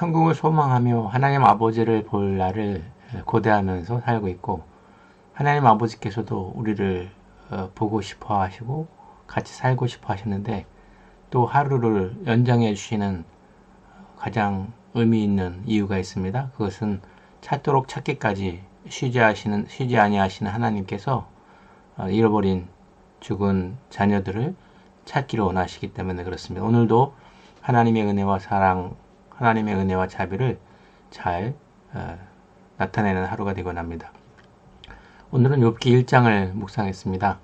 천국을 소망하며 하나님 아버지를 볼 날을 고대하면서 살고 있고 하나님 아버지께서도 우리를 어, 보고 싶어 하시고 같이 살고 싶어 하시는데 또 하루를 연장해 주시는 가장 의미 있는 이유가 있습니다. 그것은 찾도록 찾기까지 쉬지 하시는 쉬지 아니하시는 하나님께서 어, 잃어버린 죽은 자녀들을 찾기를 원하시기 때문에 그렇습니다. 오늘도 하나님의 은혜와 사랑, 하나님의 은혜와 자비를 잘 어, 나타내는 하루가 되곤 합니다. 오늘은 욥기 1장을 묵상했습니다.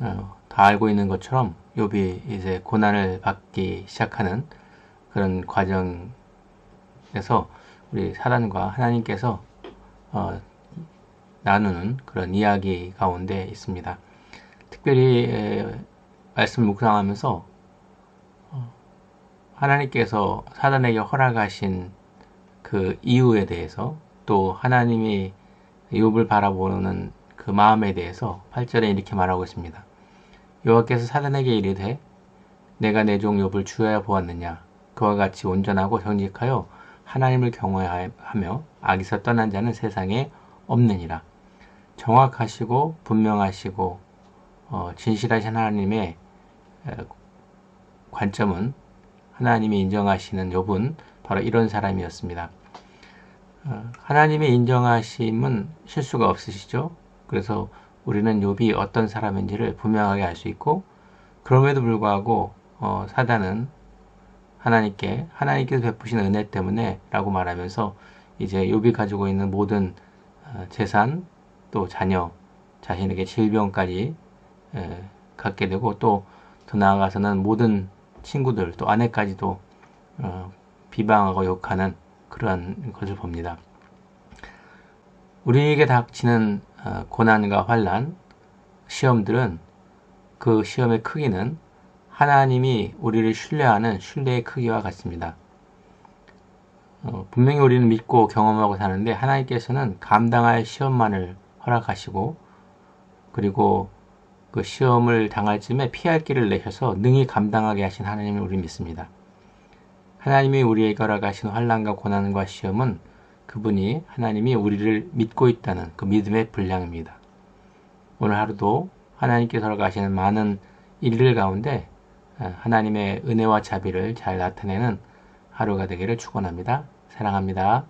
어, 다 알고 있는 것처럼 욥이 이제 고난을 받기 시작하는 그런 과정에서 우리 사단과 하나님께서 어, 나누는 그런 이야기 가운데 있습니다. 특별히 에, 말씀을 묵상하면서 어, 하나님께서 사단에게 허락하신 그 이유에 대해서 또 하나님이 욥을 바라보는 그 마음에 대해서 8절에 이렇게 말하고 있습니다. 여호와께서 사단에게 이르되 내가 내 종 욥을 주어야 보았느냐 그와 같이 온전하고 정직하여 하나님을 경외하며 악에서 떠난 자는 세상에 없느니라. 정확하시고 분명하시고 어, 진실하신 하나님의 에, 관점은 하나님이 인정하시는 욥은 바로 이런 사람이었습니다. 어, 하나님의 인정하심은 실수가 없으시죠. 그래서 우리는 욥이 어떤 사람인지를 분명하게 알 수 있고 그럼에도 불구하고 어, 사단은 하나님께 하나님께서 베푸신 은혜 때문에라고 말하면서 이제 욥이 가지고 있는 모든 어, 재산 또 자녀 자신에게 질병까지 에, 갖게 되고 또 더 나아가서는 모든 친구들 또 아내까지도 어, 비방하고 욕하는 그러한 것을 봅니다. 우리에게 닥치는 어, 고난과 환란, 시험들은 그 시험의 크기는 하나님이 우리를 신뢰하는 신뢰의 크기와 같습니다. 어, 분명히 우리는 믿고 경험하고 사는데 하나님께서는 감당할 시험만을 허락하시고 그리고 그 시험을 당할 즈음에 피할 길을 내셔서 능히 감당하게 하신 하나님을 우리 믿습니다. 하나님이 우리에게 허락하신 환란과 고난과 시험은 그분이 하나님이 우리를 믿고 있다는 그 믿음의 분량입니다. 오늘 하루도 하나님께서 허락하시는 많은 일들 가운데 어, 하나님의 은혜와 자비를 잘 나타내는 하루가 되기를 축원합니다. 사랑합니다.